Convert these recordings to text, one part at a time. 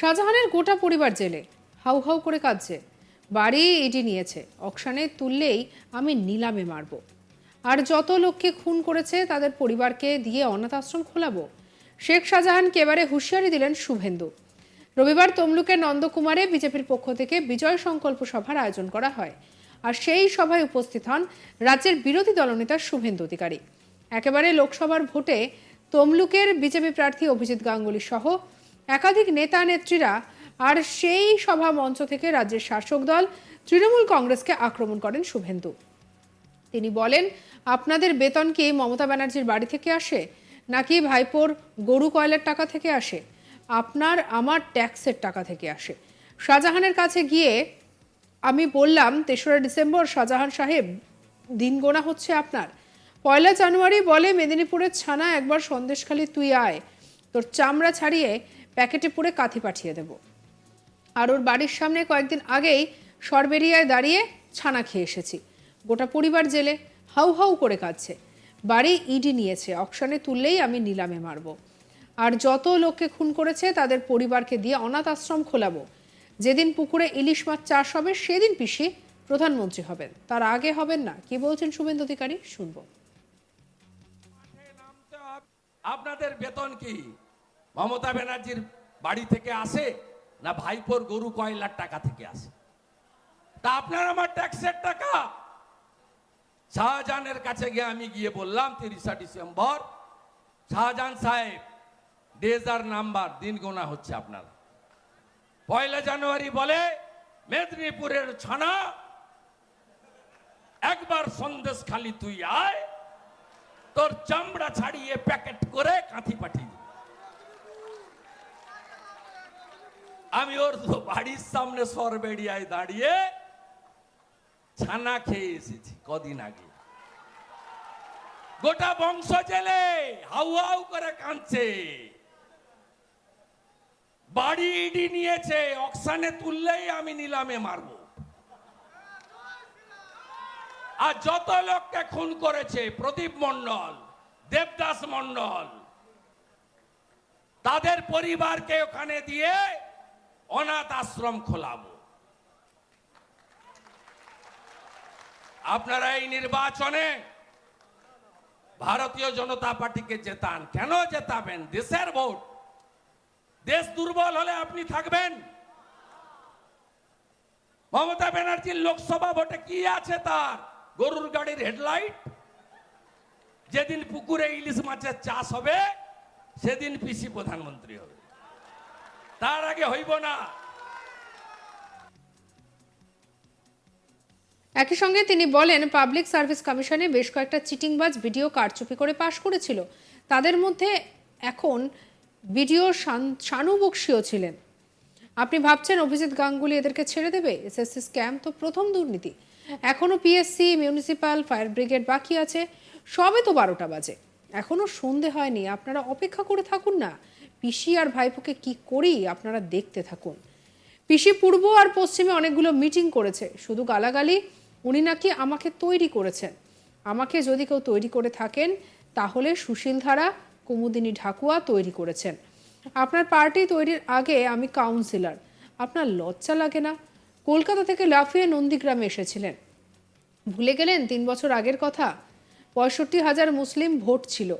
শাহজাহানের গোটা পরিবার জেলে। হাউ হাউ করে কাঁদছে। বাড়ি ইডি নিয়েছে। অকশানে তুললেই আমি নিলামে মারব। আর যত লোককে খুন করেছে, তাদের পরিবারকে দিয়ে অনাথ আশ্রম খোলাবো। শেখ শাহজাহানকে এবারে হুঁশিয়ারি দিলেন শুভেন্দু। রবিবার তমলুকের নন্দকুমারে বিজেপির পক্ষ থেকে বিজয় সংকল্প সভার আয়োজন করা হয়। আর সেই সভায় উপস্থিত হন রাজ্যের বিরোধী দলনেতা শুভেন্দু অধিকারী। একেবারে লোকসভার ভোটে তমলুকের বিজেপি প্রার্থী অভিজিৎ গাঙ্গুলি সহ একাধিক নেতা নেত্রীরা আর সেই সভা মঞ্চ থেকে রাজ্যের শাসক দল তৃণমূল কংগ্রেসকে আক্রমণ করেন শুভেন্দু। তিনি বলেন, আপনাদের বেতন কি মমতা ব্যানার্জির বাড়ি থেকে আসে নাকি ভাইপোর গরু কয়লার টাকা থেকে আসে? আপনার, আমার ট্যাক্সের টাকা থেকে আসে। শাহজাহানের কাছে গিয়ে আমি বললাম, তেসরা ডিসেম্বর শাহজাহান সাহেব, দিন গোনা হচ্ছে আপনার। পয়লা জানুয়ারি বলে মেদিনীপুরের ছানা একবার সন্দেশখালি তুই আয়। তোর চামড়া ছাড়িয়ে প্যাকেটে পুরে কাঁথি পাঠিয়ে দেবো। আর ওর বাড়ির সামনে কয়েকদিন আগেই সরবেরিয়ায় দাঁড়িয়ে ছানা খেয়ে এসেছি। গোটা পরিবার জেলে হাউ হাউ করে কাঁদছে। বাড়ি ইডি নিয়েছে অকশানে তুললেই আমি নিলামে মারব। আর যত লোককে খুন করেছে, তাদের পরিবারকে দিয়ে অনাথ আশ্রম খোলাবো। যেদিন পুকুরে ইলিশ মাছ চাষ হবে, সেদিন পিসি প্রধানমন্ত্রী হবেন। তার আগে হবেন না। কি বলছেন শুভেন্দু অধিকারী? শুনব। আপনাদের বেতন কি? মমতা ব্যানার্জির বাড়ি থেকে আসে না ভাইপোর গরু কয়লার টাকা থেকে আসে? তা আপনার আমার ট্যাক্সের টাকা। শাহজাহানের কাছে গিয়ে আমি গিয়ে বললাম, তিরিশা ডিসেম্বর, শাহজাহান সাহেব, ডেজার নাম্বার, দিন গোনা হচ্ছে আপনার। পয়লা জানুয়ারি বলে মেদিনীপুরের ছানা, একবার সন্দেশ খালি তুই আয়, তোর চামড়া ছাড়িয়ে প্যাকেট করে কাঁথি পাঠিয়ে আমি ওর বাড়ির সামনে সরবেড়িয়ায় দাঁড়িয়ে ছানা খেয়ে এসেছি কদিন আগে। গোটা বংশ জেলে হাউ হাউ করে কাঁদছে। বাড়ি ইডি নিয়েছে, অকশানে তুললেই আমি নিলামে মারবো। আর যত লোককে খুন করেছে, প্রদীপ মন্ডল দেবদাস মন্ডল তাদের পরিবারকে ওখানে দিয়ে অনাথ আশ্রম খোলাবো। আপনারা এই নির্বাচনে ভারতীয় জনতা পার্টিকে জেতান। কেন জেতাবেন? দেশের ভোট। দেশ দুর্বল হলে আপনি থাকবেন। মমতা ব্যানার্জির লোকসভা ভোটে কি আছে তার? গরুর গাড়ির হেডলাইট। যেদিন পুকুরে ইলিশ মাছের চাষ হবে, সেদিন পিসি প্রধানমন্ত্রী হবে। তার আগে হইব না। একই সঙ্গে তিনি বলেন, পাবলিক সার্ভিস কমিশনে বেশ কয়েকটা চিটিংবাজ ভিডিও কারচুপি করে পাশ করেছিল। তাদের মধ্যে এখন ভিডিও শানু বক্সিও ছিলেন। আপনি ভাবছেন অভিজিৎ গাঙ্গুলি এদেরকে ছেড়ে দেবে? এসএসসি স্ক্যাম তো প্রথম দুর্নীতি। এখনও পিএসসি মিউনিসিপাল ফায়ার ব্রিগেড বাকি আছে। সবে তো বারোটা বাজে। এখনও সন্ধে হয়নি। আপনারা অপেক্ষা করে থাকুন না। পিসি আর ভাইপোকে কি করি আপনারা দেখতে থাকুন? পিসি পূর্ব আর পশ্চিমে অনেকগুলো মিটিং করেছে। শুধু গালাগালি উনি নাকি আমাকে তৈরি করেছেন। আমাকে যদি কেউ তৈরি করে থাকেন, তাহলে সুশীল ধারা, কুমুদিনী ঢাকুয়া তৈরি করেছেন। আপনার পার্টি তৈরির আগে আমি কাউন্সিলর। আপনার লজ্জা লাগে না? কলকাতা থেকে লাফিয়ে নন্দীগ্রামে এসেছিলেন। ভুলে গেলেন তিন বছর আগের কথা? পঁয়ষট্টি হাজার মুসলিম ভোট ছিল।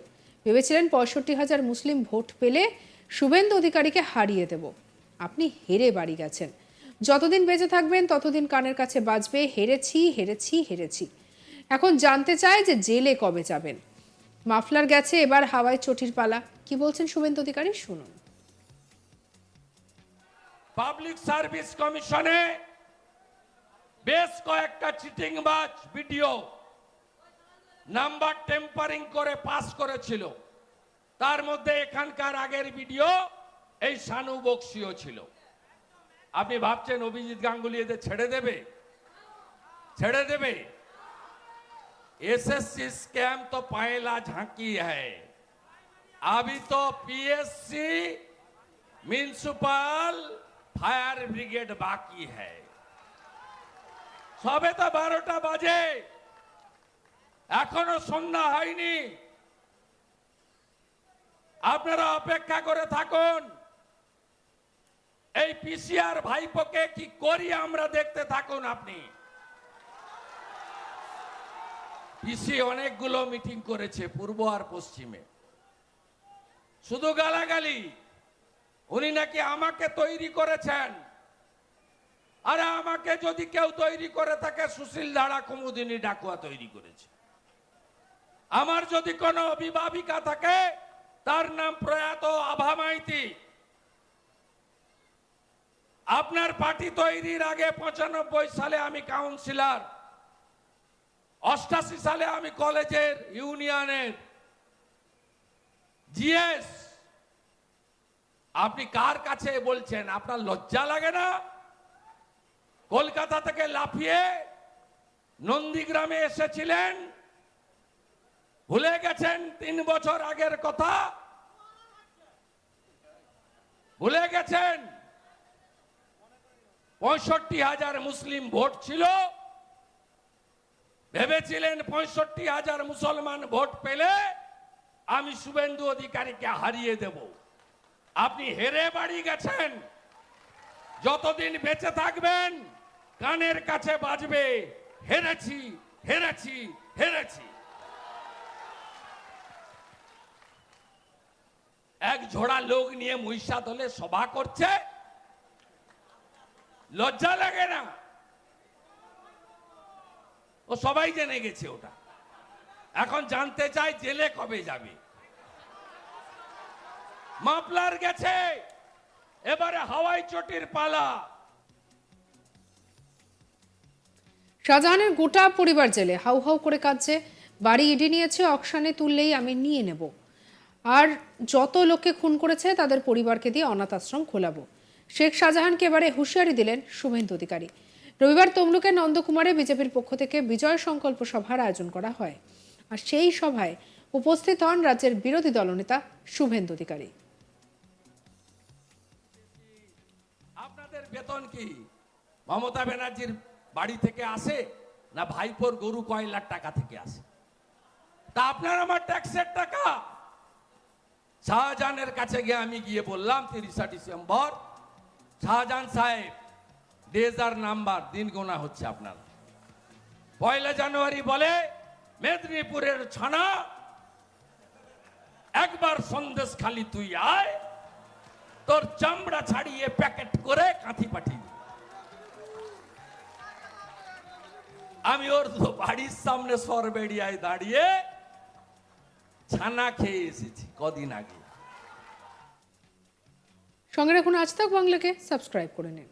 ভেবেছিলেন পঁয়ষট্টি হাজার মুসলিম ভোট পেলে শুভেন্দু অধিকারীকে হারিয়ে দেব। আপনি হেরে বাড়ি গেছেন। যতদিন বেঁচে থাকবেন, ততদিন কানের কাছে বাজবে, হেরেছি হেরেছি হেরেছি। এখন জানতে চায় যে জেলে কবে যাবেন। মাফলার গেছে, এবার হাওয়ায় চটির পালা। কি বলছেন শুভেন্দু অধিকারী? শুনুন। পাবলিক সার্ভিস কমিশনে বেশ কয়েকটা চিটিংবাজ ভিডিও নাম্বার টেম্পারিং করে পাস করেছিল। তার মধ্যে এখানকার আগের ভিডিও এই শানু বক্সিও ছিল আপনি ভাবছেন অভিজিৎ গাঙ্গুলি এদের ছেড়ে দেবে ছেড়ে দেবে एसएससी स्कैम तो पहला झांकी है अभी तो पीएससी म्यूनिसिपल फायर ब्रिगेड बाकी है সবে তো বারোটা বাজে এখনো সন্ধ্যা হয়নি আপনারা অপেক্ষা করে থাকুন। এই পিসিআর ভাইপোকে কি করি আমরা দেখতে থাকুন আপনি? পিসি অনেকগুলো মিটিং করেছে, পূর্ব আর পশ্চিমে। শুধু গালাগালি, উনি নাকি আমাকে তৈরি করেছেন। আরে আমাকে যদি কেউ তৈরি করে থাকে, সুশীল ধারা কুমুদিনী ডাকুয়া তৈরি করেছে। আমার যদি কোনো অভিভাবিকা থাকে তার নাম প্রয়াত আভা মাইতি। আপনার পার্টি তৈরির আগে পঁচানব্বই সালে আমি কাউন্সিলর, অষ্টাশি সালে আমি কলেজের ইউনিয়নের। জিএস, আপনি কার কাছে বলছেন? আপনার লজ্জা লাগে না? কলকাতা থেকে লাফিয়ে নন্দীগ্রামে এসেছিলেন? ভুলে গেছেন তিন বছর আগের কথা? ভুলে গেছেন? পঁয়ষট্টি হাজার মুসলিম ভোট ছিল। ভেবেছিলেন পঁয়ষট্টি হাজার মুসলমান ভোট পেলে আমি শুভেন্দু অধিকারীকে হারিয়ে দেব। আপনি হেরে বাড়ি গেছেন। যতদিন বেঁচে থাকবেন, কানের কাছে বাজবে, হেরেছি হেরেছি হেরেছি। এক ঝোড়া লোক নিয়ে মহিষা দলে সভা করছে। লজ্জা লাগে না। ও সবাই জেনে গেছে ওটা। এখন জানতে চাই জেলে কবে যাবে। মাপলার গেছে। এবারে হাওয়াই চটির পালা। শাহজাহানের গোটা পরিবার জেলে হাউ হাউ করে কাঁদছে। বাড়ি ইডি নিয়েছে, অকশানে তুললেই আমি নিয়ে নেব। আর যত লোককে খুন করেছে, তাদের পরিবারকে দিয়ে অনাথ আশ্রম খোলাবো। শেখ শাহজাহানকে এবারে হুঁশিয়ারি দিলেন শুভেন্দু অধিকারী। রবিবার তমলুকের নন্দকুমারে বিজেপির পক্ষ থেকে বিজয় সংকল্প সভার আয়োজন করা হয়। আর সেই সভায় উপস্থিত হন রাজ্যের বিরোধী দলনেতা শুভেন্দু অধিকারী। আপনাদের বেতন কি? মমতা ব্যানার্জির বাড়ি থেকে আসে না ভাইপোর গরু কয়লার টাকা থেকে আসে? তা আপনার আমার ট্যাক্সের টাকা? শাহজাহানের কাছে গিয়ে আমি গিয়ে বললাম, তিরিশা ডিসেম্বর, শাহজাহান সাহেব ডেজার নাম্বার, দিন গোনা হচ্ছে আপনার পয়লা জানুয়ারি বলে মেদিনীপুরের ছানা, একবার সন্দেশ খালি তুই আয়, তোর চামড়া ছাড়িয়ে প্যাকেট করে কাঁথি পাঠিয়ে। আমি ওর বাড়ির সামনে সরবেড়িয়ায় দাঁড়িয়ে ছানা খেয়ে এসেছি কদিন আগে। সঙ্গে রাখুন আজ তাক বাংলাকে সাবস্ক্রাইব করে নিন।